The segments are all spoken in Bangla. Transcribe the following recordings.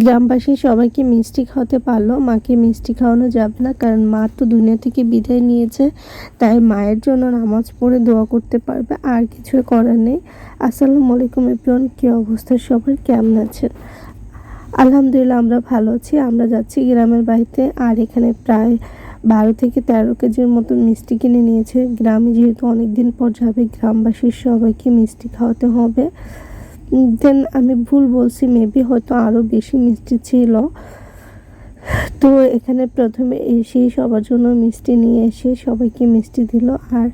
গ্রামবাসী সবাইকে মিষ্টি খাওয়াতে পারল। মাকে মিষ্টি খাওয়ানো যাবে না, কারণ মা তো দুনিয়া থেকে বিদায় নিয়েছে, তাই মায়ের জন্য নামাজ পড়ে দোয়া করতে পারবে, আর কিছু করার নেই। আসসালামু আলাইকুম এপ্রিয়ন কী অবস্থা সবার? কেমন আছেন? আলহামদুলিল্লাহ, আমরা ভালো আছি। আমরা যাচ্ছি গ্রামের বাড়িতে, আর এখানে প্রায় বারো থেকে তেরো কেজির মতো মিষ্টি কিনে নিয়েছে। গ্রামে যেহেতু অনেক দিন পর যাবে, গ্রামবাসীর সবাইকে মিষ্টি খাওয়াতে হবে। দেন আমি ভুল বলছি মেবি হয়তো আরও বেশি মিষ্টি ছিল। তো এখানে প্রথমে এসেই সবার জন্য মিষ্টি নিয়ে এসে সবাইকে মিষ্টি দিল। আর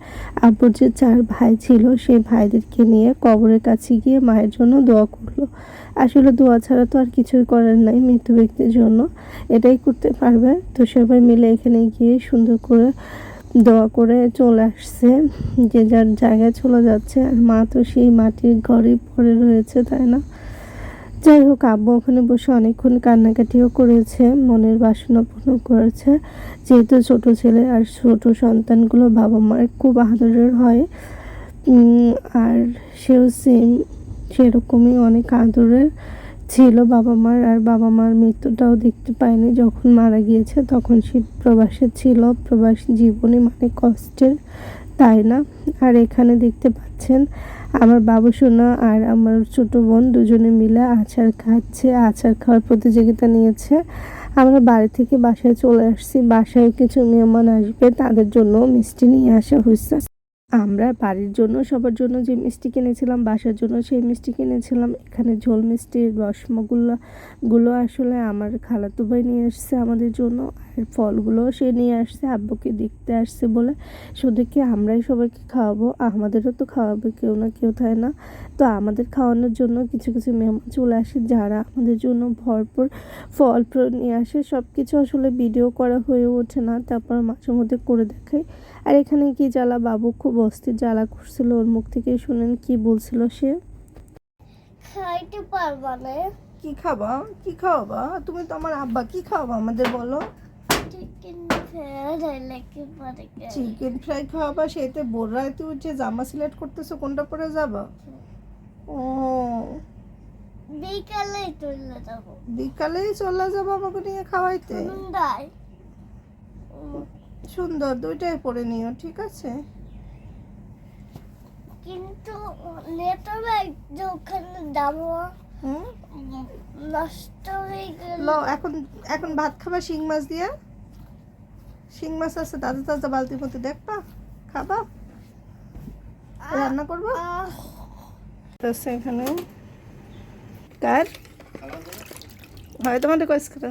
আব্বুর যে চার ভাই ছিল, সেই ভাইদেরকে নিয়ে কবরের কাছে গিয়ে মায়ের জন্য দোয়া করল। আসলে দোয়া ছাড়া তো আর কিছুই করার নাই মৃত্যু ব্যক্তির জন্য। এটাই করতে পারবে। তো সবাই মিলে এখানে গিয়ে সুন্দর করে দোয়া করে চলে আসছে। যে যার জায়গায় চলে যাচ্ছে। আর মা তো সেই মাটির ঘরেই পড়ে রয়েছে, তাই না? যাই হোক, আব্বু ওখানে বসে অনেকক্ষণ কান্নাকাটিও করেছে, মনের বাসনা পূর্ণ করেছে। যেহেতু ছোট ছেলে আর ছোট সন্তানগুলো বাবা মার খুব আদরের হয় আর সেও সেম সেরকমই অনেক আদরের। ছিল বাবা মার আর বাবা মার মৃত্যুটাও দেখতে পায়নি যখন মারা গিয়েছে তখন সে প্রবাসে ছিল। প্রবাস জীবনে মানে কষ্টের, তাই না? আর এখানে দেখতে পাচ্ছেন, আমার বাবু সোনা আর আমার ছোট বোন দুজনে মিলে আচার খাচ্ছে, আচার খাওয়ার প্রতিযোগিতা নিয়েছে। আমরা বাড়ি থেকে বাসায় চলে আসছি। বাসায় কিছু মেহমান আসবে, তাদের জন্য মিষ্টি নিয়ে আসা হয়েছে। আমরা বাড়ির জন্য, সবার জন্য যে মিষ্টি কিনেছিলাম, বাসার জন্য সেই মিষ্টি কিনেছিলাম। এখানে ঝোল মিষ্টি রসমগুল্লা গুলো আসলে আমার খালাতো ভাই নিয়ে আসছে আমাদের জন্য। আর ফলগুলো সে নিয়ে আসছে, আব্বুকে দেখতে আসছে বলে। শুধু কি আমরাই সবাইকে খাওয়াবো? আমাদেরও তো খাওয়াবে, কেউ না কেউ তাই না। তো আমাদের খাওয়ানোর জন্য কিছু কিছু মেহমান চলে আসে, যারা আমাদের জন্য ভরপুর ফল ফ্রুট নিয়ে আসে। সব কিছু আসলে ভিডিও করা হয়ে ওঠে না, তারপর মাঝে মধ্যে করে দেখাই আর এখানে কি জ্বালা বাবু খুব অস্থির জ্বালা করছিল ওর মুখ থেকে শুনেন কি বলছিল সে? খাইতে পারবা না। কি খাবা? কি খাওয়াবা? তুমি তো আমার আব্বা কি খাওয়াবা আমাদের বলো? চিকেন ফ্রাই লাগে পারে চিকেন ফ্রাই খাওয়াবা সেতে বোর রাতে উঠে জামা সিলেক্ট করতেছো কোনটা পরে যাবা? ও। বিকালে চলে যাব। বিকালেই চলে যাব আমাকে নিয়ে খাওয়াইতে? সুন্দর দুইটাই পরে নিও ঠিক আছে? কিন্তু লেটার ব্যাগ যে ওখানে হুম? নষ্ট হয়ে গেল। এখন এখন ভাত খাবা শিং মাছ দিয়ে? শিং মাছ আছে তাজা তাজা বালতির মধ্যে দেখবা খাবা। রান্না করব? আছে এখানে। কার? হয় তোমাদের কয়েস করা